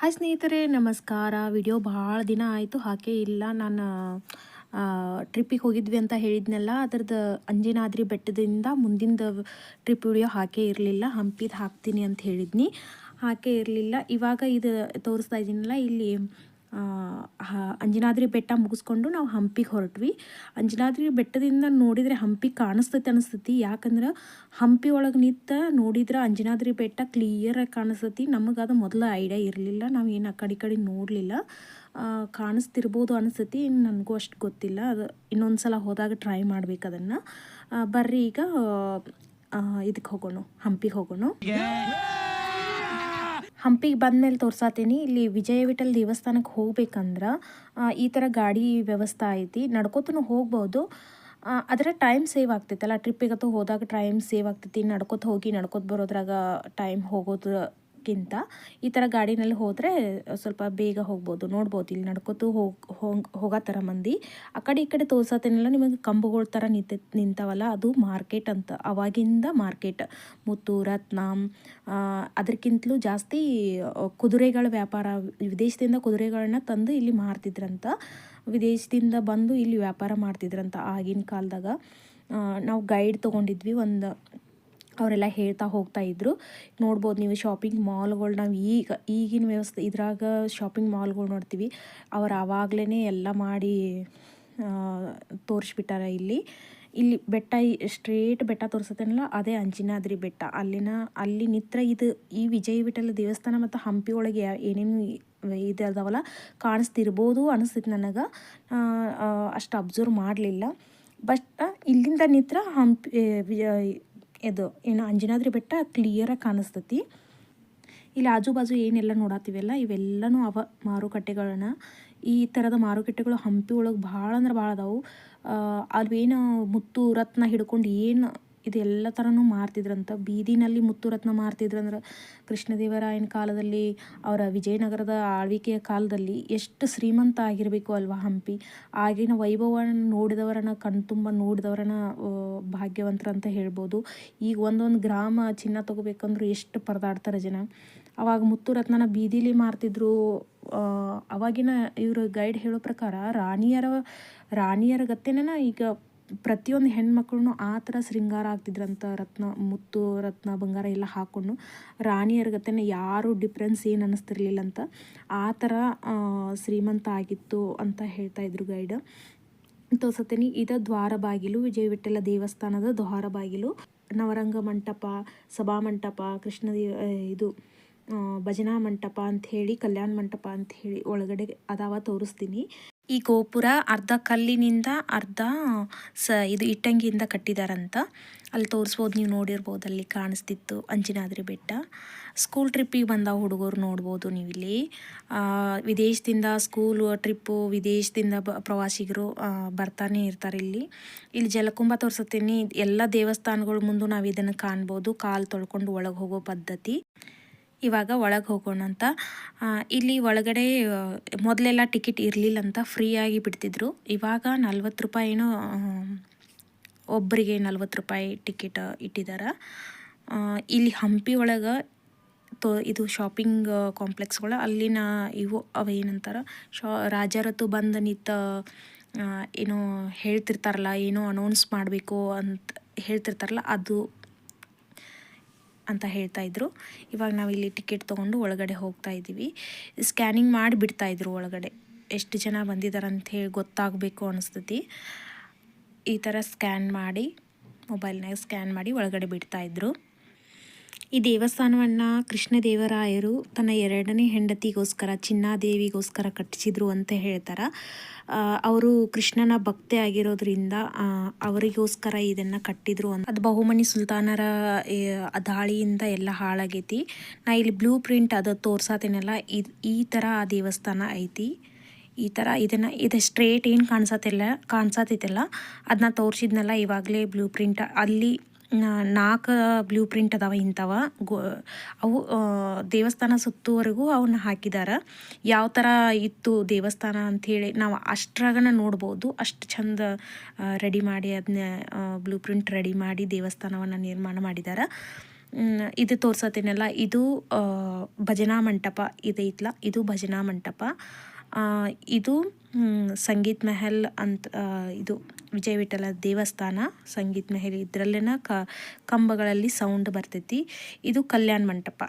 Hi ಸ್ನೇಹಿತರೆ, ನಮಸ್ಕಾರ. Video ಭಾಳ ದಿನ ಆಯಿತು ಹಾಕೇ ಇಲ್ಲ. ನಾನು ಟ್ರಿಪ್ಪಿಗೆ ಹೋಗಿದ್ವಿ ಅಂತ ಹೇಳಿದ್ನಲ್ಲ, ಅದ್ರದ್ದು ಅಂಜನಾದ್ರಿ ಬೆಟ್ಟದಿಂದ ಮುಂದಿನ ಟ್ರಿಪ್ ವಿಡಿಯೋ ಹಾಕೇ ಇರಲಿಲ್ಲ. ಹಂಪಿದು ಹಾಕ್ತೀನಿ ಅಂತ ಹೇಳಿದ್ನಿ. ಹಾಕೇ ಇರಲಿಲ್ಲ. ಇವಾಗ ಇದು ತೋರಿಸ್ತಾ ಇದ್ದೀನಲ್ಲ, ಇಲ್ಲಿ ಅಂಜನಾದ್ರಿ ಬೆಟ್ಟ ಮುಗಿಸ್ಕೊಂಡು ನಾವು ಹಂಪಿಗೆ ಹೊರಟ್ವಿ. ಅಂಜನಾದ್ರಿ ಬೆಟ್ಟದಿಂದ ನೋಡಿದರೆ ಹಂಪಿ ಕಾಣಿಸ್ತೈತೆ ಅನಿಸ್ತೈತಿ. ಯಾಕಂದ್ರೆ ಹಂಪಿ ಒಳಗೆ ನಿಂತ ನೋಡಿದ್ರೆ ಅಂಜನಾದ್ರಿ ಬೆಟ್ಟ ಕ್ಲಿಯರಾಗಿ ಕಾಣಿಸ್ತೈತಿ. ನಮಗೆ ಅದು ಮೊದಲ ಐಡಿಯಾ ಇರಲಿಲ್ಲ. ನಾವು ಏನು ಆ ಕಡೆ ಕಡೆ ನೋಡಲಿಲ್ಲ. ಕಾಣಿಸ್ತಿರ್ಬೋದು ಅನಿಸ್ತೈತಿ. ನನಗೂ ಅಷ್ಟು ಗೊತ್ತಿಲ್ಲ. ಅದು ಇನ್ನೊಂದು ಸಲ ಹೋದಾಗ ಟ್ರೈ ಮಾಡ್ಬೇಕು ಅದನ್ನು. ಬರ್ರಿ ಈಗ ಇದಕ್ಕೆ ಹೋಗೋಣ. ಹಂಪಿಗೆ ಹೋಗೋಣ. ಹಂಪಿಗೆ ಬಂದಮೇಲೆ ತೋರ್ಸಾತೀನಿ. ಇಲ್ಲಿ ವಿಜಯ ವಿಠಲ್ ದೇವಸ್ಥಾನಕ್ಕೆ ಹೋಗ್ಬೇಕಂದ್ರೆ ಈ ಥರ ಗಾಡಿ ವ್ಯವಸ್ಥೆ ಐತಿ. ನಡ್ಕೋತೂ ಹೋಗ್ಬೋದು. ಅದರ ಟೈಮ್ ಸೇವ್ ಆಗ್ತೈತಲ್ಲ. ಟ್ರಿಪ್ಪಿಗತ್ತು ಹೋದಾಗ ಟೈಮ್ ಸೇವ್ ಆಗ್ತೈತಿ. ನಡ್ಕೋತ ಹೋಗಿ ನಡ್ಕೋತ ಬರೋದ್ರಾಗ ಟೈಮ್ ಹೋಗೋದಕ್ಕಿಂತ ಈ ಥರ ಗಾಡಿನಲ್ಲಿ ಹೋದರೆ ಸ್ವಲ್ಪ ಬೇಗ ಹೋಗ್ಬೋದು. ನೋಡ್ಬೋದು, ಇಲ್ಲಿ ನಡ್ಕೋತು ಹೋಗಿ, ಹೋಗ್ ಥರ ಮಂದಿ. ಆ ಕಡೆ ಈ ಕಡೆ ತೋರ್ಸತ್ತೇನೆಲ್ಲ ನಿಮಗೆ ಕಂಬುಗಳ ಥರ ನಿಂತ, ನಿಂತಾವಲ್ಲ, ಅದು ಮಾರ್ಕೆಟ್ ಅಂತ. ಅವಾಗಿಂದ ಮಾರ್ಕೆಟ್. ಮುತ್ತು, ರತ್ನ ಅದಕ್ಕಿಂತಲೂ ಜಾಸ್ತಿ ಕುದುರೆಗಳ ವ್ಯಾಪಾರ, ವಿದೇಶದಿಂದ ಕುದುರೆಗಳನ್ನ ತಂದು ಇಲ್ಲಿ ಮಾರ್ತಿದ್ರಂತ. ವಿದೇಶದಿಂದ ಬಂದು ಇಲ್ಲಿ ವ್ಯಾಪಾರ ಮಾಡ್ತಿದ್ರಂತ ಆಗಿನ ಕಾಲದಾಗ. ನಾವು ಗೈಡ್ ತೊಗೊಂಡಿದ್ವಿ. ಒಂದು ಅವರೆಲ್ಲ ಹೇಳ್ತಾ ಹೋಗ್ತಾ ಇದ್ರು. ನೋಡ್ಬೋದು ನೀವು ಶಾಪಿಂಗ್ ಮಾಲ್ಗಳು ನಾವು ಈಗ, ಈಗಿನ ವ್ಯವಸ್ಥೆ, ಇದ್ರಾಗ ಶಾಪಿಂಗ್ ಮಾಲ್ಗಳು ನೋಡ್ತೀವಿ. ಅವರು ಆವಾಗಲೇ ಎಲ್ಲ ಮಾಡಿ ತೋರಿಸ್ಬಿಟ್ಟಾರ ಇಲ್ಲಿ. ಇಲ್ಲಿ ಬೆಟ್ಟ ಸ್ಟ್ರೇಟ್ ಬೆಟ್ಟ ತೋರಿಸತ್ತೇನಲ್ಲ, ಅದೇ ಅಂಜನಾದ್ರಿ ಬೆಟ್ಟ. ಅಲ್ಲಿನ, ಅಲ್ಲಿ ನಿತ್ರ ಇದು, ಈ ವಿಜಯ ವಿಠಲ ದೇವಸ್ಥಾನ ಮತ್ತು ಹಂಪಿ ಒಳಗೆ ಏನೇನು ಇದು ಅದಾವಲ್ಲ, ಕಾಣಿಸ್ತಿರ್ಬೋದು ಅನಿಸ್ತೈತಿ ನನಗೆ. ಅಷ್ಟು ಅಬ್ಸರ್ವ್ ಮಾಡಲಿಲ್ಲ. ಬಟ್ ಇಲ್ಲಿಂದ ನಿತ್ರ ಹಂಪಿ ಇದು, ಏನು ಅಂಜನಾದ್ರಿ ಬೆಟ್ಟ ಕ್ಲಿಯರಾಗಿ ಕಾಣಿಸ್ತತಿ. ಇಲ್ಲಿ ಆಜು ಬಾಜು ಏನೆಲ್ಲ ನೋಡತ್ತೀವಲ್ಲ ಇವೆಲ್ಲನೂ ಅವ ಮಾರುಕಟ್ಟೆಗಳನ್ನ. ಈ ಥರದ ಮಾರುಕಟ್ಟೆಗಳು ಹಂಪಿ ಒಳಗೆ ಭಾಳ ಅಂದ್ರೆ ಭಾಳ ಅದಾವು. ಅಲ್ವೇನು ಮುತ್ತು ರತ್ನ ಹಿಡ್ಕೊಂಡು ಏನು ಇದೆಲ್ಲ ಥರನೂ ಮಾರ್ತಿದ್ರಂತ ಬೀದಿನಲ್ಲಿ ಮುತ್ತುರತ್ನ ಮಾರ್ತಿದ್ರಂದ್ರೆ ಕೃಷ್ಣದೇವರಾಯನ ಕಾಲದಲ್ಲಿ, ಅವರ ವಿಜಯನಗರದ ಆಳ್ವಿಕೆಯ ಕಾಲದಲ್ಲಿ ಎಷ್ಟು ಶ್ರೀಮಂತ ಆಗಿರಬೇಕು ಅಲ್ವಾ ಹಂಪಿ. ಆಗಿನ ವೈಭವವನ್ನು ನೋಡಿದವರನ್ನ, ಕಣ್ತುಂಬ ನೋಡಿದವರನ್ನ ಭಾಗ್ಯವಂತರಂತ ಹೇಳ್ಬೋದು. ಈಗ ಒಂದೊಂದು ಗ್ರಾಮ ಚಿನ್ನ ತಗೋಬೇಕಂದ್ರೂ ಎಷ್ಟು ಪರದಾಡ್ತಾರೆ ಜನ. ಅವಾಗ ಮುತ್ತು ರತ್ನನ ಬೀದಿಲಿ ಮಾರ್ತಿದ್ರು ಅವಾಗಿನ ಇವರು ಗೈಡ್ ಹೇಳೋ ಪ್ರಕಾರ ರಾಣಿಯರ ರಾಣಿಯರ ಗತ್ತೆನ ಈಗ ಪ್ರತಿಯೊಂದು ಹೆಣ್ಮಕ್ಳು ಆ ಥರ ಶೃಂಗಾರ ಆಗ್ತಿದ್ರಂತ ರತ್ನ, ಮುತ್ತು, ರತ್ನ, ಬಂಗಾರ ಎಲ್ಲ ಹಾಕ್ಕೊಂಡು ರಾಣಿಯರ ಗತ್ತೆನ ಯಾರು ಡಿಫ್ರೆನ್ಸ್ ಏನು ಅನ್ನಿಸ್ತಿರ್ಲಿಲ್ಲ ಅಂತ. ಆ ಥರ ಶ್ರೀಮಂತ ಆಗಿತ್ತು ಅಂತ ಹೇಳ್ತಾ ಇದ್ರು ಗೈಡ್. ತೋರ್ಸತ್ತೀನಿ, ಇದು ದ್ವಾರ ಬಾಗಿಲು ವಿಜಯ ವಿಠಲ ದೇವಸ್ಥಾನದ ದ್ವಾರ ಬಾಗಿಲು, ನವರಂಗ ಮಂಟಪ, ಸಭಾ ಮಂಟಪ ಕೃಷ್ಣ ಇದು ಭಜನಾ ಮಂಟಪ ಅಂಥೇಳಿ ಕಲ್ಯಾಣ ಮಂಟಪ ಅಂಥೇಳಿ ಒಳಗಡೆ ಅದಾವ ತೋರಿಸ್ತೀನಿ. ಈ ಗೋಪುರ ಅರ್ಧ ಕಲ್ಲಿನಿಂದ ಅರ್ಧ ಸ ಇದು ಇಟ್ಟಂಗಿಯಿಂದ ಕಟ್ಟಿದಾರಂತ. ಅಲ್ಲಿ ತೋರಿಸ್ಬೋದು ನೀವು ನೋಡಿರ್ಬೋದು ಅಲ್ಲಿ ಕಾಣಿಸ್ತಿತ್ತು ಅಂಜನಾದ್ರಿ ಬೆಟ್ಟ. ಸ್ಕೂಲ್ ಟ್ರಿಪ್ಪಿಗೆ ಬಂದ ಹುಡುಗರು ನೋಡ್ಬೋದು ನೀವು ಇಲ್ಲಿ ಆ, ವಿದೇಶದಿಂದ ಸ್ಕೂಲ್ ಟ್ರಿಪ್ಪು ವಿದೇಶದಿಂದ ಬ ಪ್ರವಾಸಿಗರು ಬರ್ತಾನೆ ಇರ್ತಾರೆ ಇಲ್ಲಿ. ಇಲ್ಲಿ ಜಲಕುಂಭ ತೋರಿಸುತ್ತೀನಿ. ಎಲ್ಲ ದೇವಸ್ಥಾನಗಳ ಮುಂದೆ ನಾವು ಇದನ್ನು ಕಾಣ್ಬೋದು. ಕಾಲು ತೊಳ್ಕೊಂಡು ಒಳಗೆ ಹೋಗೋ ಪದ್ಧತಿ. ಇವಾಗ ಒಳಗೆ ಹೋಗೋಣ ಅಂತ. ಇಲ್ಲಿ ಒಳಗಡೆ ಮೊದಲೆಲ್ಲ ಟಿಕೆಟ್ ಇರಲಿಲ್ಲ ಅಂತ ಫ್ರೀಯಾಗಿ ಬಿಡ್ತಿದ್ರು. ಇವಾಗ ನಲ್ವತ್ತು ರೂಪಾಯಿ ಏನೋ ಒಬ್ಬರಿಗೆ ನಲ್ವತ್ತು ರೂಪಾಯಿ ಟಿಕೆಟ್ ಇಟ್ಟಿದ್ದಾರೆ ಇಲ್ಲಿ ಹಂಪಿ ಒಳಗೆ ತೋ, ಇದು ಶಾಪಿಂಗ್ ಕಾಂಪ್ಲೆಕ್ಸ್ಗಳು ಅಲ್ಲಿನ ಇವು ಅವ ಏನಂತಾರೆ, ಶಾ, ರಾಜರತ್ತು ಬಂದ ನಿಂತ ಏನೋ ಹೇಳ್ತಿರ್ತಾರಲ್ಲ, ಏನೋ ಅನೌನ್ಸ್ ಮಾಡಬೇಕು ಅಂತ ಹೇಳ್ತಿರ್ತಾರಲ್ಲ, ಅದು ಅಂತ ಹೇಳ್ತಾ ಇದ್ರು. ಇವಾಗ ನಾವು ಇಲ್ಲಿ ಟಿಕೆಟ್ ತೊಗೊಂಡು ಒಳಗಡೆ ಹೋಗ್ತಾ ಇದ್ದೀವಿ. ಸ್ಕ್ಯಾನಿಂಗ್ ಮಾಡಿ ಬಿಡ್ತಾ ಇದ್ರು ಒಳಗಡೆ. ಎಷ್ಟು ಜನ ಬಂದಿದ್ದಾರೆ ಅಂತ ಹೇಳಿ ಗೊತ್ತಾಗಬೇಕು ಅನಿಸ್ತತಿ. ಈ ಥರ ಸ್ಕ್ಯಾನ್ ಮಾಡಿ, ಮೊಬೈಲ್ನಾಗ ಸ್ಕ್ಯಾನ್ ಮಾಡಿ ಒಳಗಡೆ ಬಿಡ್ತಾ ಇದ್ರು. ಈ ದೇವಸ್ಥಾನವನ್ನು ಕೃಷ್ಣದೇವರಾಯರು ತನ್ನ ಎರಡನೇ ಹೆಂಡತಿಗೋಸ್ಕರ, ಚಿನ್ನಾದೇವಿಗೋಸ್ಕರ ಕಟ್ಟಿಸಿದ್ರು ಅಂತ ಹೇಳ್ತಾರೆ. ಅವರು ಕೃಷ್ಣನ ಭಕ್ತೆ ಆಗಿರೋದ್ರಿಂದ ಅವರಿಗೋಸ್ಕರ ಇದನ್ನು ಕಟ್ಟಿದ್ರು ಅಂತ. ಅದು ಬಹುಮನಿ ಸುಲ್ತಾನರ ದಾಳಿಯಿಂದ ಎಲ್ಲ ಹಾಳಾಗೈತಿ. ನಾ ಇಲ್ಲಿ ಬ್ಲೂ ಪ್ರಿಂಟ್ ಅದು ತೋರ್ಸತ್ತೇನಲ್ಲ ಈ ಥರ ಆ ದೇವಸ್ಥಾನ ಐತಿ. ಈ ಥರ ಇದನ್ನು, ಇದು ಸ್ಟ್ರೇಟ್ ಏನು ಕಾಣಿಸತ್ತಿಲ್ಲ ಕಾಣಿಸತ್ತೈತಲ್ಲ ಅದನ್ನ ತೋರಿಸಿದ್ನಲ್ಲ, ಇವಾಗಲೇ ಬ್ಲೂ ಪ್ರಿಂಟ್ ಅಲ್ಲಿ ನಾಲ್ಕು ಬ್ಲೂ ಪ್ರಿಂಟ್ ಅದಾವ ಇಂಥವ. ಗೋ, ಅವು ದೇವಸ್ಥಾನ ಸುತ್ತುವರೆಗೂ ಅವನ್ನ ಹಾಕಿದಾರ. ಯಾವ ಥರ ಇತ್ತು ದೇವಸ್ಥಾನ ಅಂಥೇಳಿ ನಾವು ಅಷ್ಟ್ರಾಗನ ನೋಡ್ಬೋದು. ಅಷ್ಟು ಚಂದ ರೆಡಿ ಮಾಡಿ ಅದನ್ನ ಬ್ಲೂ ಪ್ರಿಂಟ್ ರೆಡಿ ಮಾಡಿ ದೇವಸ್ಥಾನವನ್ನು ನಿರ್ಮಾಣ ಮಾಡಿದಾರ. ಇದು ತೋರ್ಸತ್ತೇನಲ್ಲ, ಇದು ಭಜನಾ ಮಂಟಪ ಇದೈತ್ಲ ಇದು ಭಜನಾ ಮಂಟಪ. ಇದು ಸಂಗೀತ್ ಮೆಹಲ್ ಅಂತ ಇದು. ವಿಜಯ ವಿಠಲ ದೇವಸ್ಥಾನ, ಸಂಗೀತ ಮೆಹರಿ ಇದರಲ್ಲೇನ ಕಂಬಗಳಲ್ಲಿ ಸೌಂಡ್ ಬರ್ತೈತಿ. ಇದು ಕಲ್ಯಾಣ ಮಂಟಪ.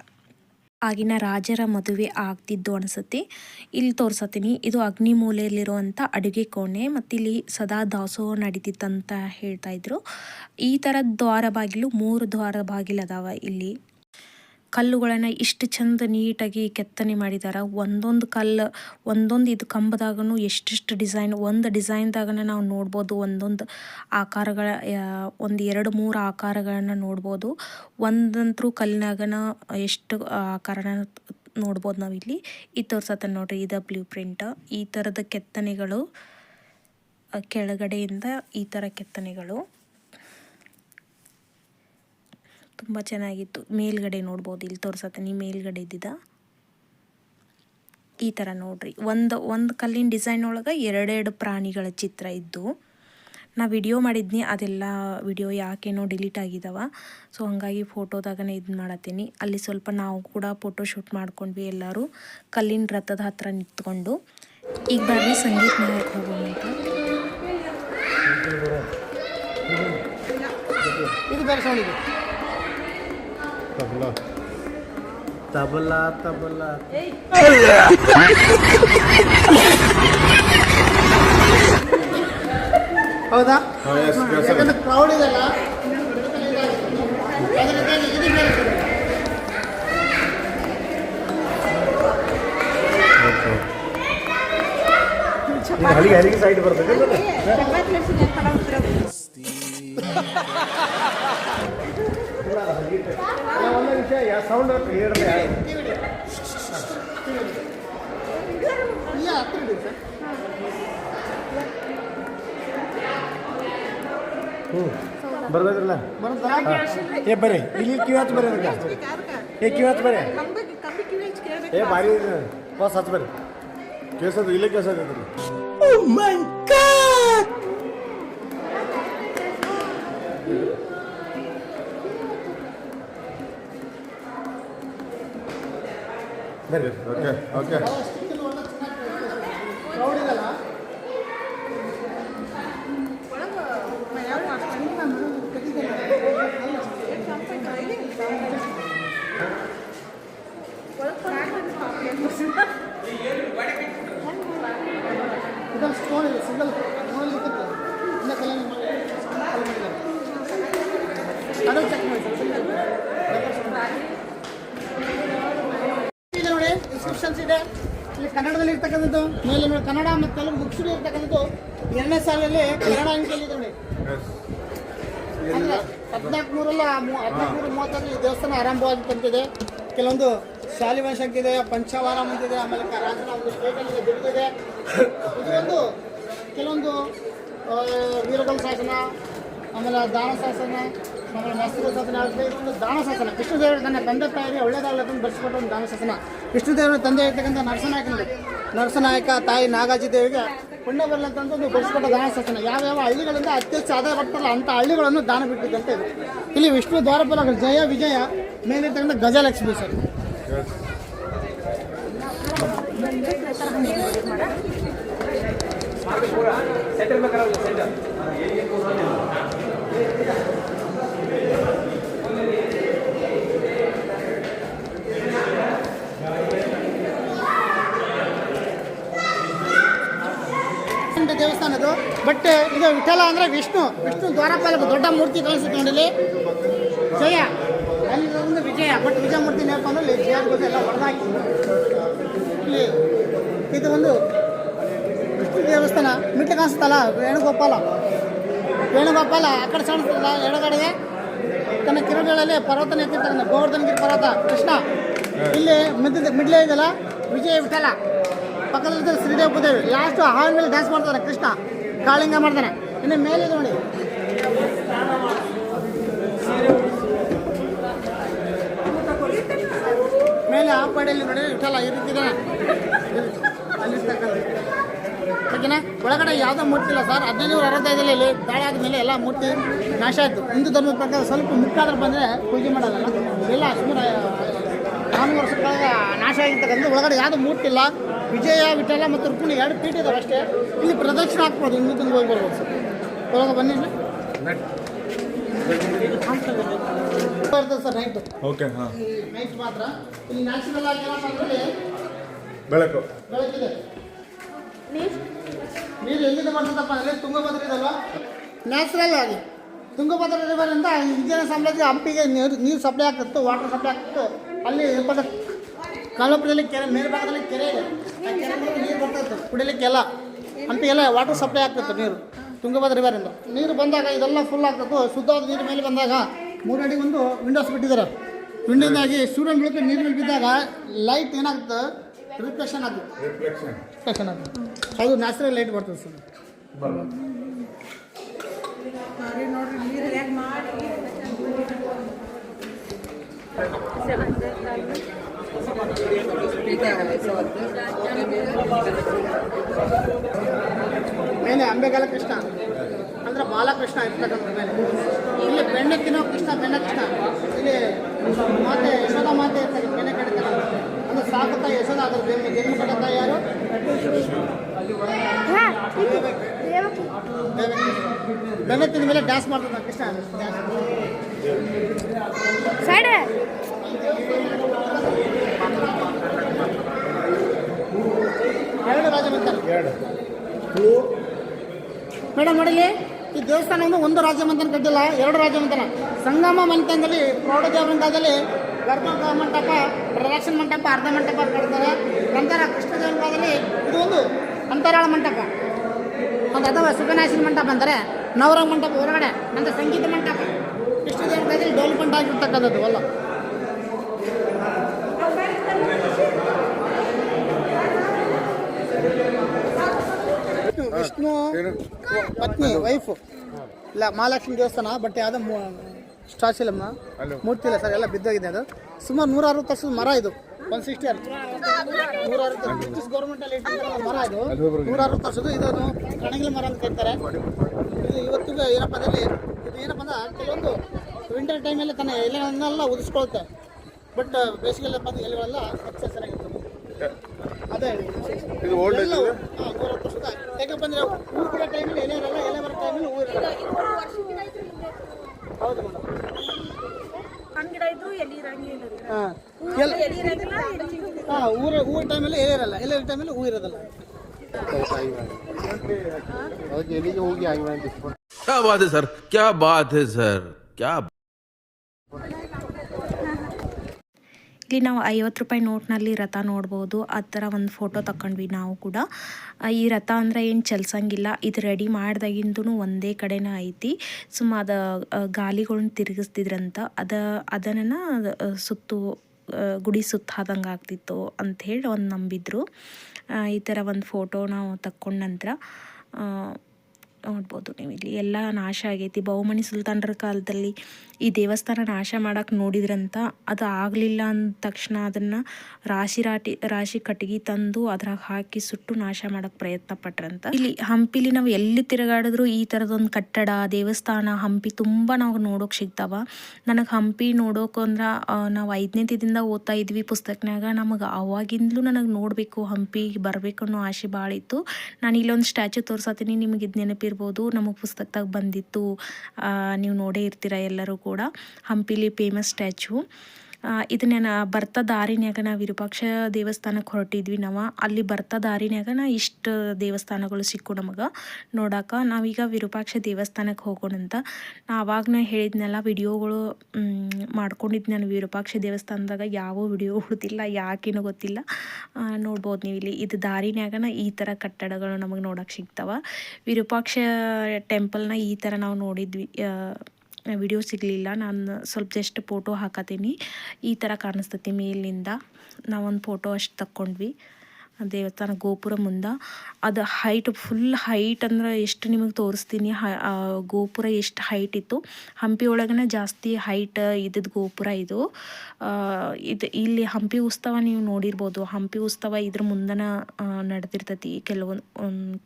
ಆಗಿನ ರಾಜರ ಮದುವೆ ಆಗ್ತಿದ್ದು ಅನಿಸುತ್ತೆ. ಇಲ್ಲಿ ತೋರ್ಸತ್ತೀನಿ ಇದು ಅಗ್ನಿ ಮೂಲೆಯಲ್ಲಿರುವಂಥ ಅಡುಗೆ ಕೋಣೆ ಮತ್ತು ಇಲ್ಲಿ ಸದಾ ದಾಸೋಹ ನಡೀತಿತ್ತಂತ ಹೇಳ್ತಾ ಇದ್ರು. ಈ ಥರದ ದ್ವಾರ ಬಾಗಿಲು ಮೂರು ದ್ವಾರ ಬಾಗಿಲು ಅದಾವ ಇಲ್ಲಿ. ಕಲ್ಲುಗಳನ್ನು ಇಷ್ಟು ಚಂದ ನೀಟಾಗಿ ಕೆತ್ತನೆ ಮಾಡಿದಾರ. ಒಂದೊಂದು ಕಲ್ಲು, ಒಂದೊಂದು ಇದು ಕಂಬದಾಗನು ಎಷ್ಟೆಷ್ಟು ಡಿಸೈನ್, ಒಂದು ಡಿಸೈನ್ದಾಗನ ನಾವು ನೋಡ್ಬೋದು. ಒಂದೊಂದು ಆಕಾರಗಳ ಒಂದು ಎರಡು ಮೂರು ಆಕಾರಗಳನ್ನು ನೋಡ್ಬೋದು. ಒಂದಂತರೂ ಕಲ್ಲಿನಾಗನ ಎಷ್ಟು ಆಕಾರನ ನೋಡ್ಬೋದು ನಾವಿಲ್ಲಿ ಈ ತೋರ್ಸತ್ತ ನೋಡ್ರಿ, ಇದು ಬ್ಲೂ ಪ್ರಿಂಟ್. ಈ ಥರದ ಕೆತ್ತನೆಗಳು, ಕೆಳಗಡೆಯಿಂದ ಈ ಥರ ಕೆತ್ತನೆಗಳು. ತುಂಬ ಚೆನ್ನಾಗಿತ್ತು. ಮೇಲ್ಗಡೆ ನೋಡ್ಬೋದು, ಇಲ್ಲಿ ತೋರ್ಸತ್ತೀನಿ ಮೇಲ್ಗಡೆ ಇದ್ದಿದ್ದ ಈ ಥರ ನೋಡ್ರಿ. ಒಂದು ಒಂದು ಕಲ್ಲಿನ ಡಿಸೈನ್ ಒಳಗೆ ಎರಡೆರಡು ಪ್ರಾಣಿಗಳ ಚಿತ್ರ ಇದ್ದು ನಾ ವಿಡಿಯೋ ಮಾಡಿದ್ನಿ, ಅದೆಲ್ಲ ವಿಡಿಯೋ ಯಾಕೇನೋ ಡಿಲೀಟ್ ಆಗಿದಾವ. ಸೊ, ಹಂಗಾಗಿ ಫೋಟೋದಾಗನೇ ಇದು ಮಾಡತ್ತೀನಿ. ಅಲ್ಲಿ ಸ್ವಲ್ಪ ನಾವು ಕೂಡ ಫೋಟೋ ಶೂಟ್ ಮಾಡ್ಕೊಂಡ್ವಿ ಎಲ್ಲರೂ. ಕಲ್ಲಿನ ರಥದ ಹತ್ರ ನಿಂತ್ಕೊಂಡು. ಈಗ ಬರ್ರಿ, ಸಂಗೀತ ನಾಯಕ್ ಹೋಗೋಣ ಅಂತ. ಇದು ಬೇರೆ ಸೌಂಡ್ ಇದೆ ತಬಲಾ ತಬಲಾ ತಬಲಾ ಹೌದಾ ಹಾಂ ಎಸ್ ಎಸ್ ಯಾಕಂದ್ರೆ ಕ್ರೌಡ್ ಇದೆಲ್ಲ ಅದ್ರ ಜೊತೆಗೆ ಇದು ಬೇರೆ sound. ಹಳಿಗೆ ಹಳಿಗೆ ಸೈಡ್ ಬರ್ತದೆ ಒಂದು ನಿಮಿಷ ಯಾ ಸೌಂಡ್ ಹೇಳಿದ್ರೆ ಇಲ್ಲ ಹತ್ರ ಇದೆ ಸರ್ ಹ್ಞೂ ಬರ್ಬೇಕಲ್ಲ ಬರುತ್ತಾ ಏ ಬರ್ರಿ ಇಲ್ಲಿ ಕಿವಿ ಹಚ್ಚ ಬರ್ರಿ ಅದಕ್ಕೆ ಏ ಕಿವಿ ಹಚ್ಚ ಬರ್ರಿ ಏ ಭಾರಿ ಇದೆ ಬಸ್ ಹಚ್ಚ ಬರ್ರಿ ಕೇಸದ ಇಲ್ಲೇ ಕೇಸದ ಇದ್ರಿ ಬರ್ರಿ ಓಕೆ ಓಕೆ ಕ್ರೌಡ್ ಇದೆಲ್ಲ ಇದೊಂದು ಸ್ಟೋನ್ ಇದೆ ಸಿಂಗಲ್ ಸ್ಟೋನ್ ಇರುತ್ತೆ ಇನ್ನ ಕಲ್ಯಾಣ ಅದು ಚೆಕ್ ಮಾಡಿ ಸರ್ ಇದೆ ನೋಡಿ ಇನ್ಸ್ಕ್ರಿಪ್ಷನ್ಸ್ ಇದೆ ಇಲ್ಲಿ ಕನ್ನಡದಲ್ಲಿ ಇರ್ತಕ್ಕಂಥದ್ದು ಮೇಲೆ ನೋಡಿ ಕನ್ನಡ ಮತ್ತು ತೆಲುಗು ಬುಕ್ಸ್ ಇರ್ತಕ್ಕಂಥದ್ದು ಎರಡನೇ ಸಾಲಲ್ಲಿ ಕನ್ನಡ ಅಂಕಿಯಲ್ಲಿ ಹದಿನಾಲ್ಕು ನೂರಲ್ಲ ಹದಿನಾಲ್ಕು ನೂರ ಮೂವತ್ತರಲ್ಲಿ ದೇವಸ್ಥಾನ ಆರಂಭವಾಗಿದೆ ಕೆಲವೊಂದು ಶಾಲಿವಂಶ ಅಂತಿದೆ ಪಂಚವಾರಂ ಅಂತಿದೆ ಆಮೇಲೆ ರಾಜನ ಒಂದು ದುಡಿದಿದೆ ಇದೊಂದು ಕೆಲವೊಂದು ವೀರಗಲ್ ಶಾಸನ, ಆಮೇಲೆ ದಾನ ಶಾಸನ, ಆಮೇಲೆ ಮಸ್ತಿಕ ಶಾಸನ ಆಗುತ್ತೆ ಇದೊಂದು ದಾನ ಶಾಸನ. ಕೃಷ್ಣದೇವರು ತನ್ನ ತಂದೆ ತಾಯಿಗೆ ಒಳ್ಳೆಯದಾಗಲಂತ ಬರ್ಸಿಕೊಟ್ಟ ಒಂದು ದಾನ ಶಾಸನ. ಕೃಷ್ಣದೇವರ ತಂದೆ ಇರ್ತಕ್ಕಂಥ ನರಸನಾಯಕನಿಗೆ ನರಸನಾಯಕ ತಾಯಿ ನಾಗಾಜಿ ದೇವಿಗೆ ಪುಣ್ಯ ಬರಲಂತ ಒಂದು ಬರೆಸಿಕೊಟ್ಟ ದಾನ ಶಾಸನ. ಯಾವ್ಯಾವ ಹಳ್ಳಿಗಳಿಂದ ಅತ್ಯಚ್ಚ ಆದಾಯ ಬರ್ತಲ್ಲ ಅಂಥ ಹಳ್ಳಿಗಳನ್ನು ದಾನ ಬಿಟ್ಟಿದ್ದಂತೆ ಇದೆ. ಇಲ್ಲಿ ವಿಷ್ಣು ದ್ವಾರಪಾಲಕರು ಜಯ ವಿಜಯ ಮೇಲಿರ್ತಕ್ಕಂಥ ಗಜಲಕ್ಷ್ಮಿ ಸರ್. ಅಂತ ಇದು ಬಟ್ ಇದು ವಿಠಲ ಅಂದ್ರೆ ವಿಷ್ಣು. ವಿಷ್ಣು ದ್ವಾರಪಾಲಕ ದೊಡ್ಡ ಮೂರ್ತಿ ಕಾಣಿಸುತ್ತೆ ನೋಡಿ ಇಲ್ಲಿ ಜಯ. ಅಲ್ಲಿ ವಿಜಯ. ಬಟ್ ವಿಜಯ ಮೂರ್ತಿ ಇಲ್ಲಿ ಜಯ ಎಲ್ಲ ಹೊಡೆದಾಕಿ ಇಲ್ಲಿ ಇದು ಒಂದು ವಿಷ್ಣು ದೇವಸ್ಥಾನ. ಮಿಟ್ಟ ಕಾಣಿಸ್ತಲ್ಲ ವೇಣುಗೋಪಾಲ. ವೇಣುಗೋಪಾಲ ಆ ಕಡೆ ಸಣ್ಣ ಎಡಗಡೆಗೆ. ತನ್ನ ಕಿರಣಗಳಲ್ಲಿ ಪರ್ವತನ ಎತ್ತಿರ್ತಾನೆ. ಗೋವರ್ಧನಗಿರಿ ಪರ್ವತ. ಕೃಷ್ಣ. ಇಲ್ಲಿ ಮಿಡ್ ಮಿಡ್ಲೆ ಇದೆಯಲ್ಲ? ವಿಜಯ ವಿಠಲ. ಪಕ್ಕದಲ್ಲಿ ಶ್ರೀದೇವ್ ಭೂದೇವಿ ಲಾಸ್ಟ್ ಹಾಲ್ ಮೇಲೆ ಡ್ಯಾನ್ಸ್ ಮಾಡ್ತಾನೆ ಕೃಷ್ಣ. ಕಾಳಿಂಗ ಮಾಡ್ತಾನೆ ಇನ್ನು ಮೇಲೆ ನೋಡಿ. ಮೇಲೆ ಆ ಪಾಡಿಯಲ್ಲಿ ನೋಡಿ ಇಷ್ಟಲ್ಲ ಈ ರೀತಿ. ಅಲ್ಲಿರ್ತಕ್ಕಂಥ ಒಳಗಡೆ ಯಾವುದೋ ಮೂರ್ತಿ ಇಲ್ಲ ಸರ್. ಹದಿನೈದು ಅರವತ್ತೈದಲ್ಲಿ ಇಲ್ಲಿ ದಾಳಿ ಆದಮೇಲೆ ಎಲ್ಲ ಮೂರ್ತಿ ನಾಶ ಆಯಿತು. ಹಿಂದೂ ಧರ್ಮದ ಪ್ರಕಾರ ಸ್ವಲ್ಪ ಮುಕ್ಕಾದ್ರೆ ಬಂದರೆ ಪೂಜೆ ಮಾಡೋದಲ್ಲ. ಎಲ್ಲ ಸುಮಾರು ನಾನ್ನೂರು ವರ್ಷಗಳ ನಾಶ ಆಗಿರ್ತಕ್ಕಂಥ ಒಳಗಡೆ ಯಾವುದೂ ಮೂರ್ತಿ ಇಲ್ಲ. ವಿಜಯ ವಿಠಲ ಮತ್ತು ರುಕ್ಮಿಣಿ ಎರಡು ಪೀಠ ಇದಾವೆ ಅಷ್ಟೇ. ಇಲ್ಲಿ ಪ್ರದಕ್ಷಿಣೆ ಹಾಕ್ಬೋದು ಇನ್ನೂ ತುಂಬ ಹೋಗಿ ಬರ್ಬೋದು ಸರ್. ಬರೋದು ಬನ್ನಿ ಸರ್ ನೈಟ್ ಓಕೆ ಹಾಂ. ನೈಟ್ ಮಾತ್ರ. ಇಲ್ಲಿ ನ್ಯಾಚುರಲ್ ಆಗಿ ಏನಪ್ಪ ಅಂದರೆ ಬೆಳಕು. ಬೆಳಕಿದೆ. ನೀರು? ಎಲ್ಲಿಂದ ಬರ್ತದಪ್ಪ? ಅಂದರೆ ತುಂಗಭದ್ರ ಇದಲ್ವಾ? ನ್ಯಾಚುರಲ್ ಆಗಿ ತುಂಗಭದ್ರಾ ರಿವರಿಂದ ವಿಜಯನ ಸಾಮ್ರಾಜ್ಯ ಹಂಪಿಗೆ ನೀರು ನೀರು ಸಪ್ಲೈ ಆಗ್ತಿತ್ತು ವಾಟರ್ ಸಪ್ಲೈ ಆಗ್ತಿತ್ತು. ಅಲ್ಲಿ ಏನಪ್ಪ ಕಾಲೋಪದಲ್ಲಿ ಕೆರೆ ಮೇಲ್ಭಾಗದಲ್ಲಿ ಕೆರೆ ಇದೆ. ಆ ಕೆರೆ ಮೂಲಕ ನೀರು ಬರ್ತಾ ಕುಡಿಲಿಕ್ಕೆಲ್ಲ ಅಂತ ಎಲ್ಲ ವಾಟರ್ ಸಪ್ಲೈ ಆಗ್ತಿತ್ತು ನೀರು ತುಂಗಭದ್ರಾ ರಿವರಿಂದ ನೀರು ಬಂದಾಗ ಇದೆಲ್ಲ ಫುಲ್ ಆಗ್ತದೆ. ಶುದ್ಧವಾದ ನೀರು ಮೇಲೆ ಬಂದಾಗ ಮೂರು ಅಡಿ ಒಂದು ವಿಂಡೋಸ್ ಬಿಟ್ಟಿದ್ದಾರೆ. ವಿಂಡೋದಾಗಿ ಸ್ಟೂಡೆಂಟ್ ಬಿಡುತ್ತೆ ನೀರು ಮೇಲೆ ಬಿದ್ದಾಗ ಲೈಟ್ ಏನಾಗುತ್ತೆ? ರಿಫ್ಲೆಕ್ಷನ್ ಆಗುತ್ತೆ. ರಿಫ್ಲೆಕ್ಷನ್ ರಿಫ್ಲೆಕ್ಷನ್ ಆಗುತ್ತೆ. ಅದು ನ್ಯಾಚುರಲ್ ಲೈಟ್ ಬರ್ತದೆ ಸರ್ ಮೇಲೆ ಅಂಬೆಗಾಲ ಕೃಷ್ಣ. ಅಂದ್ರೆ ಬಾಲಕೃಷ್ಣ ಇರ್ತಕ್ಕಂಥ ಮೇಲೆ. ಇಲ್ಲಿ ಬೆಣ್ಣೆ ತಿನ್ನೋ ಕೃಷ್ಣ ಬೆಣ್ಣೆ ಕೃಷ್ಣ. ಇಲ್ಲಿ ಮಾತೆ ಯಶೋಧ ಮಾತೆ ಇರ್ತಾರೆ ಬೆಣ್ಣೆ ಕಡಿತಾರೆ. ಅಂದ್ರೆ ಸಾಕುತ್ತ ಯಶೋಧ ಅದ್ರ ಜನ್ಮ ಜನ್ಮ ಕಡೆದ ಯಾರು. ಬೆಣ್ಣೆ ತಿಂದ ಮೇಲೆ ಡ್ಯಾನ್ಸ್ ಮಾಡ್ತಾನೆ ಕೃಷ್ಣ. ಎರಡು ರಾಜಮಂತನ ಎರಡು. ಮೇಡಮ್ ನೋಡಲಿ ಈ ದೇವಸ್ಥಾನ ಒಂದು ಒಂದು ರಾಜ್ಯ ಮಂತನ ಕಟ್ಟಿಲ್ಲ ಎರಡು ರಾಜ್ಯ ಮಂತನ ಸಂಗಮ ಮಂಟಪದಲ್ಲಿ ಪ್ರೌಢ ದೇವರಂಗದಲ್ಲಿ ಗರ್ಭ ಮಂಟಪ ಪ್ರದಕ್ಷಿಣ ಮಂಟಪ ಅರ್ಧ ಮಂಟಪ ಕಟ್ತಾರೆ. ನಂತರ ಕೃಷ್ಣ ದೇವರಂಗದಲ್ಲಿ ಇದು ಒಂದು ಅಂತರಾಳ ಮಂಟಪ. ಒಂದು ಅಥವಾ ಸುಖನಾಶಿನ ಮಂಟಪ ಅಂತಾರೆ ನವರಂಗ ಮಂಟಪ ಹೊರಗಡೆ ನಂತರ ಸಂಗೀತ ಮಂಟಪ. ಕೃಷ್ಣ ದೇವರಂಗದಲ್ಲಿ ಡೋಲ್ ಮಂಟ ಆಗಿರ್ತಕ್ಕಂಥದ್ದು ಅಲ್ಲ. ವಿಷ್ಣು ಪತ್ನಿ ವೈಫು ಇಲ್ಲ ಮಹಾಲಕ್ಷ್ಮಿ ದೇವಸ್ಥಾನ ಬಟ್ ಯಾವುದೋ ಸ್ಟಾಚಿಲಮ್ಮ ಮೂರ್ತಿ ಇಲ್ಲ ಸರ್ ಎಲ್ಲ ಬಿದ್ದೋಗಿದೆ ಅದು. ಸುಮಾರು ನೂರ ಅರವತ್ತು ವರ್ಷದ ಮರ ಇದು. ಒನ್ ಸಿಕ್ಸ್ಟಿ ಅರ್ಥ ನೂರ ಅರವತ್ತು ಬ್ರಿಟಿಷ್ ಗೌರ್ಮೆಂಟಲ್ಲಿ ಇಟ್ಟಿರೋ ಮರ ಇದು. ನೂರ ಅರವತ್ತು ವರ್ಷದ್ದು ಇದನ್ನು ಕಣಗಿಲ ಮರ ಅಂತ ಕರೀತಾರೆ ಇದು ಇವತ್ತಿಗೂ ಏನಪ್ಪ ಅಂದರೆ ಇದು ಏನಪ್ಪ ಅಂದ್ರೆ ಕೆಲವೊಂದು ವಿಂಟರ್ ಟೈಮಲ್ಲಿ ತನ್ನ ಎಲೆಗಳನ್ನೆಲ್ಲ ಉದಿಸ್ಕೊಳುತ್ತೆ. ಬಟ್ ಬೇಸಿಗೆಲ್ಲ ಬಂದು ಎಲೆಗಳೆಲ್ಲ ಹಚ್ಚ ಹಸಿರಾಗಿರ್ತದೆ ಅದೇ ಇದು ಓಲ್ಡ್ ಎಲ್ಲ ಹಾ, ಮೂವತ್ತು ವರ್ಷದ ಯಾಕಪ್ಪ ಅಂದ್ರೆ ಹೂ ಬಿಡೋ ಟೈಮಲ್ಲಿ ಎಲೆ ಇರಲ್ಲ ಎಲೆ ಬರೋ ಟೈಮಲ್ಲಿ ಹೂ ಇರಲ್ಲ ಹೌದು ಮೇಡಮ್ ಹಂಗಿಡ ಇದ್ರು ಎಲ್ಲಿ ಇರಂಗಿಲ್ಲ ಹಾಂ ಹಾಂ ಊರ ಹೂ ಟೈಮಲ್ಲಿ ಎಲೆ ಇರಲ್ಲ ಎಲೆ ಇರೋ ಟೈಮಲ್ಲಿ ಹೂ ಇರೋದಲ್ಲ ಅದಕ್ಕೆ ಎಲ್ಲಿಗೆ ಹೋಗಿ ಆಗಿವೆ ಅಂತ क्या बात है सर क्या बात है सर क्या ಇಲ್ಲಿ ನಾವು ಐವತ್ತು ರೂಪಾಯಿ ನೋಟ್ನಲ್ಲಿ ರಥ ನೋಡ್ಬೋದು. ಆ ಥರ ಒಂದು ಫೋಟೋ ತಗೊಂಡ್ವಿ ನಾವು ಕೂಡ. ಈ ರಥ ಅಂದರೆ ಏನು ಚಲಿಸಂಗಿಲ್ಲ. ಇದು ರೆಡಿ ಮಾಡ್ದಾಗಿಂದೂ ಒಂದೇ ಕಡೆನೇ ಐತಿ. ಸುಮ್ಮ ಅದು ಗಾಲಿಗಳನ್ನ ತಿರುಗಿಸ್ತಿದ್ರಂತ. ಅದ, ಅದನ್ನು ಸುತ್ತು ಗುಡಿ ಸುತ್ತಾದಂಗೆ ಆಗ್ತಿತ್ತು ಅಂಥೇಳಿ ಒಂದು ನಂಬಿದ್ರು. ಈ ಥರ ಒಂದು ಫೋಟೋ ನಾವು ತಕ್ಕೊಂಡ ನಂತರ ನೋಡ್ಬೋದು ನೀವು ಇಲ್ಲಿ ಎಲ್ಲ ನಾಶ ಆಗೈತಿ. ಬಹುಮನಿ ಸುಲ್ತಾನರ ಕಾಲದಲ್ಲಿ ಈ ದೇವಸ್ಥಾನ ನಾಶ ಮಾಡಕ್ಕೆ ನೋಡಿದ್ರಂತ, ಅದು ಆಗಲಿಲ್ಲ ಅಂದ ತಕ್ಷಣ ಅದನ್ನು ರಾಶಿ ರಾಟಿ, ರಾಶಿ ಕಟ್ಟಿಗೆ ತಂದು ಅದ್ರಾಗ ಹಾಕಿ ಸುಟ್ಟು ನಾಶ ಮಾಡೋಕ್ಕೆ ಪ್ರಯತ್ನ ಪಟ್ರಂತ. ಇಲ್ಲಿ ಹಂಪಿಲಿ ನಾವು ಎಲ್ಲಿ ತಿರುಗಾಡಿದ್ರು ಈ ಥರದೊಂದು ಕಟ್ಟಡ, ದೇವಸ್ಥಾನ, ಹಂಪಿ ತುಂಬ ನಾವು ನೋಡೋಕೆ ಸಿಗ್ತಾವ. ನನಗೆ ಹಂಪಿ ನೋಡೋಕೆ ಅಂದ್ರೆ ನಾವು ಐದನೇದಿಂದ ಓದ್ತಾ ಇದ್ವಿ ಪುಸ್ತಕನಾಗ ನಮಗೆ ಅವಾಗಿಂದಲೂ ನನಗೆ ನೋಡಬೇಕು ಹಂಪಿಗೆ ಬರಬೇಕು ಅನ್ನೋ ಆಸೆ ಭಾಳ ಇತ್ತು. ನಾನು ಇಲ್ಲೊಂದು ಸ್ಟ್ಯಾಚು ತೋರ್ಸತ್ತೀನಿ ನಿಮಗೆ ಇದು ನೆನಪಿರ್ಬೋದು ನಮ್ಮ ಪುಸ್ತಕದಾಗ ಬಂದಿತ್ತು. ನೀವು ನೋಡೇ ಇರ್ತೀರ ಎಲ್ಲರೂ ಕೂಡ. ಹಂಪಿಲಿ ಫೇಮಸ್ ಸ್ಟ್ಯಾಚು ಇದನ್ನ ಬರ್ತ ದಾರಿನ್ಯಾಗ ನಾವು ವಿರೂಪಾಕ್ಷ ದೇವಸ್ಥಾನಕ್ಕೆ ಹೊರಟಿದ್ವಿ ನಾವು. ಅಲ್ಲಿ ಬರ್ತಾ ದಾರಿನ್ಯಾಗ ನಾ ಇಷ್ಟು ದೇವಸ್ಥಾನಗಳು ಸಿಕ್ಕು ನಮಗೆ. ನೋಡಾಕ ನಾವೀಗ ವಿರೂಪಾಕ್ಷ ದೇವಸ್ಥಾನಕ್ಕೆ ಹೋಗೋಣ ಅಂತ. ನಾ ಅವಾಗ ಹೇಳಿದ್ನೆಲ್ಲ, ವಿಡಿಯೋಗಳು ಮಾಡ್ಕೊಂಡಿದ್ದು ನಾನು ವಿರೂಪಾಕ್ಷ ದೇವಸ್ಥಾನದಾಗ. ಯಾವ ವಿಡಿಯೋ ಉಳಿದಿಲ್ಲ, ಯಾಕೇನೋ ಗೊತ್ತಿಲ್ಲ. ನೋಡ್ಬೋದು ನೀವು ಇಲ್ಲಿ. ಇದು ದಾರಿನ್ಯಾಗನ ಈ ಥರ ಕಟ್ಟಡಗಳು ನಮಗೆ ನೋಡೋಕೆ ಸಿಗ್ತಾವ. ವಿರೂಪಾಕ್ಷ ಟೆಂಪಲ್ನ ಈ ಥರ ನಾವು ನೋಡಿದ್ವಿ. ವಿಡಿಯೋ ಸಿಗಲಿಲ್ಲ. ನಾನು ಸ್ವಲ್ಪ ಜಸ್ಟ್ ಫೋಟೋ ಹಾಕತ್ತೀನಿ ಈ ಥರ ಕಾಣಿಸ್ತೈತಿ ಮೇಲಿಂದ. ನಾವೊಂದು ಫೋಟೋ ಅಷ್ಟು ತಕ್ಕೊಂಡ್ವಿ. ದೇವಸ್ಥಾನ ಗೋಪುರ ಮುಂದೆ. ಅದು ಹೈಟ್ ಫುಲ್ ಹೈಟ್ ಅಂದ್ರೆ ಎಷ್ಟು ನಿಮಗೆ ತೋರಿಸ್ತೀನಿ. ಗೋಪುರ ಎಷ್ಟು ಹೈಟ್ ಇತ್ತು. ಹಂಪಿ ಒಳಗನೆ ಜಾಸ್ತಿ ಹೈಟ್ ಇದ್ದದ್ದು ಗೋಪುರ ಇದು. ಇದು ಇಲ್ಲಿ ಹಂಪಿ ಉತ್ಸವ ನೀವು ನೋಡಿರ್ಬೋದು. ಹಂಪಿ ಉತ್ಸವ ಇದ್ರ ಮುಂದನ ನಡೆದಿರ್ತೈತಿ. ಕೆಲವೊಂದು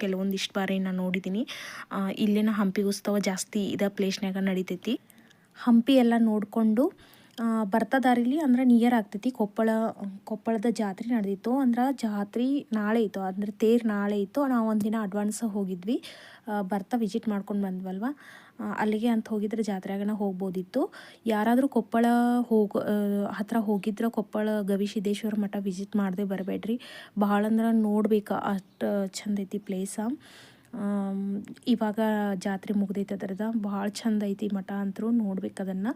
ಕೆಲವೊಂದಿಷ್ಟು ಬಾರಿ ನಾನು ನೋಡಿದ್ದೀನಿ ಇಲ್ಲಿನ ಹಂಪಿ ಉತ್ಸವ ಜಾಸ್ತಿ ಇದ ಪ್ಲೇಸ್ನಾಗ ನಡಿತೈತಿ. ಹಂಪಿ ಎಲ್ಲ ನೋಡಿಕೊಂಡು ಬರ್ತಾ ದಾರಿಲಿ ಅಂದ್ರೆ ನಿಯರ್ ಆಗ್ತೈತಿ. ಕೊಪ್ಪಳ, ಕೊಪ್ಪಳದ ಜಾತ್ರೆ ನಡೆದಿತ್ತು. ಅಂದ್ರೆ ಜಾತ್ರೆ ನಾಳೆ ಇತ್ತು. ಅಂದ್ರೆ ತೇರು ನಾಳೆ ಇತ್ತು. ನಾವು ಒಂದಿನ ಅಡ್ವಾನ್ಸ್ ಹೋಗಿದ್ವಿ. ಬರ್ತಾ ವಿಸಿಟ್ ಮಾಡ್ಕೊಂಡು ಬಂದ್ವಲ್ವ? ಅಲ್ಲಿಗೆ ಅಂತ ಹೋಗಿದ್ರೆ ಜಾತ್ರೆಗನ ಹೋಗ್ಬೋದಿತ್ತು. ಯಾರಾದರೂ ಕೊಪ್ಪಳ ಹೋಗೋ ಹತ್ರ ಹೋಗಿದ್ರೆ ಕೊಪ್ಪಳ ಗವಿಸಿದ್ದೇಶ್ವರ ಮಠ ವಿಸಿಟ್ ಮಾಡದೆ ಬರಬೇಡ್ರಿ. ಭಾಳ ಅಂದ್ರೆ ನೋಡ್ಬೇಕು ಅಷ್ಟು ಚಂದ ಐತಿ ಪ್ಲೇಸ ಇವಾಗ ಜಾತ್ರೆ ಮುಗ್ದೈತೆ ಅದರದ ಭಾಳ ಚಂದ ಐತಿ ಮಠ ಅಂತರೂ ನೋಡ್ಬೇಕು ಅದನ್ನು.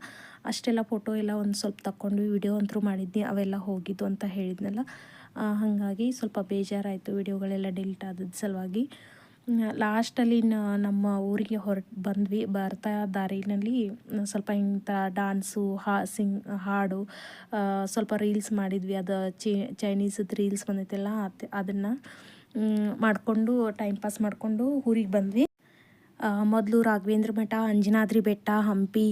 ಅಷ್ಟೆಲ್ಲ ಫೋಟೋ ಎಲ್ಲ ಒಂದು ಸ್ವಲ್ಪ ತಕ್ಕೊಂಡು ವಿಡಿಯೋ ಅಂತರೂ ಮಾಡಿದ್ನಿ, ಅವೆಲ್ಲ ಹೋಗಿದ್ದು ಅಂತ ಹೇಳಿದ್ನಲ್ಲ. ಹಾಗಾಗಿ ಸ್ವಲ್ಪ ಬೇಜಾರಾಯಿತು ವಿಡಿಯೋಗಳೆಲ್ಲ ಡಿಲೀಟ್ ಆದದ್ದು ಸಲುವಾಗಿ. ಲಾಸ್ಟಲ್ಲಿ ನಮ್ಮ ಊರಿಗೆ ಹೊರಟು ಬಂದ್ವಿ. ಬರ್ತಾ ದಾರಿನಲ್ಲಿ ಸ್ವಲ್ಪ ಇಂಥ ಡಾನ್ಸು, ಹಾ, ಸಿಂಗ್, ಹಾಡು ಸ್ವಲ್ಪ ರೀಲ್ಸ್ ಮಾಡಿದ್ವಿ. ಅದು ಚೈನೀಸದ್ದು ರೀಲ್ಸ್ ಬಂದೈತೆಲ್ಲ ಅದು ಅದನ್ನು ಮಾಡಿಕೊಂಡು ಟೈಮ್ ಪಾಸ್ ಮಾಡಿಕೊಂಡು ಊರಿಗೆ ಬಂದ್ವಿ. ಮೊದಲು ರಾಘವೇಂದ್ರ ಮಠ, ಅಂಜನಾದ್ರಿ ಬೆಟ್ಟ, ಹಂಪಿ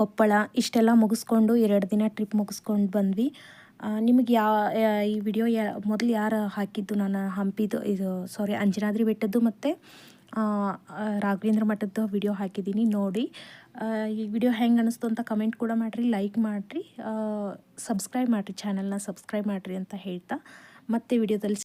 ಕೊಪ್ಪಳ, ಇಷ್ಟೆಲ್ಲ ಮುಗಿಸ್ಕೊಂಡು ಎರಡು ದಿನ ಟ್ರಿಪ್ ಮುಗಿಸ್ಕೊಂಡು ಬಂದ್ವಿ. ನಿಮಗೆ ಯಾ, ಯಾ- ಈ ವಿಡಿಯೋ ಮೊದಲು ಯಾರು ಹಾಕಿದ್ದು? ನಾನು ಹಂಪಿದು, ಇದು ಸಾರಿ ಅಂಜನಾದ್ರಿ ಬೆಟ್ಟದ್ದು ಮತ್ತು ರಾಘವೇಂದ್ರ ಮಠದ್ದು ವಿಡಿಯೋ ಹಾಕಿದ್ದೀನಿ, ನೋಡಿ. ಈ ವಿಡಿಯೋ ಹೆಂಗೆ ಅನಿಸ್ತು ಅಂತ ಕಮೆಂಟ್ ಕೂಡ ಮಾಡಿರಿ ಲೈಕ್ ಮಾಡಿರಿ. ಸಬ್ಸ್ಕ್ರೈಬ್ ಮಾಡಿರಿ ಚಾನಲ್ನ ಸಬ್ಸ್ಕ್ರೈಬ್ ಮಾಡಿರಿ ಅಂತ ಹೇಳ್ತಾ. ಮತ್ತೆ ವಿಡಿಯೋದಲ್ಲಿ